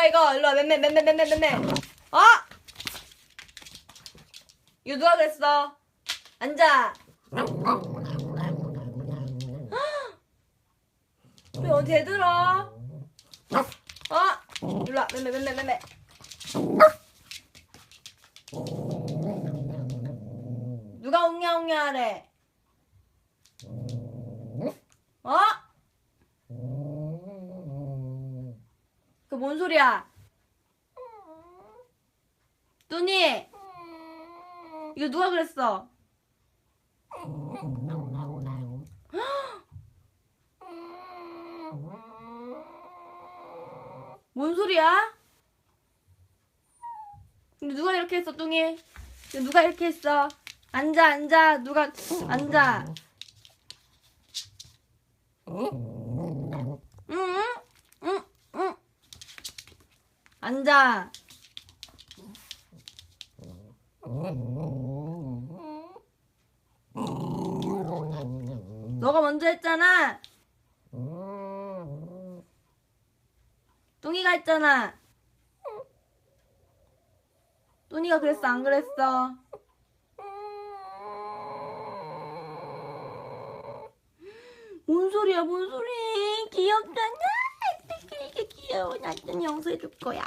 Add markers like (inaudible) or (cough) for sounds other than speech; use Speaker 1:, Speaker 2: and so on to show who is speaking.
Speaker 1: 누가 이거 일로 와. 맴매 맴매 맴매 맴매. 어? 이거 누가 그랬어? 앉아. 왜 어디에 들어? 어? 일로 와. 맴매 맴매 맴매. 누가 옹냐옹냐 하래? 어? 그 뭔 소리야? 뚜니 이거 누가 그랬어? (gasps) 뭔 소리야? 누가 이렇게 했어 뚱이? 누가 이렇게 했어? 앉아 앉아 누가 앉아 앉아. 너가 먼저 했잖아. 뚱이가 했잖아. 뚱이가 그랬어 안 그랬어? 뭔 소리야 뭔 소리? 귀엽잖아 어떻게 이렇게 귀여워 나좀 용서해 줄 거야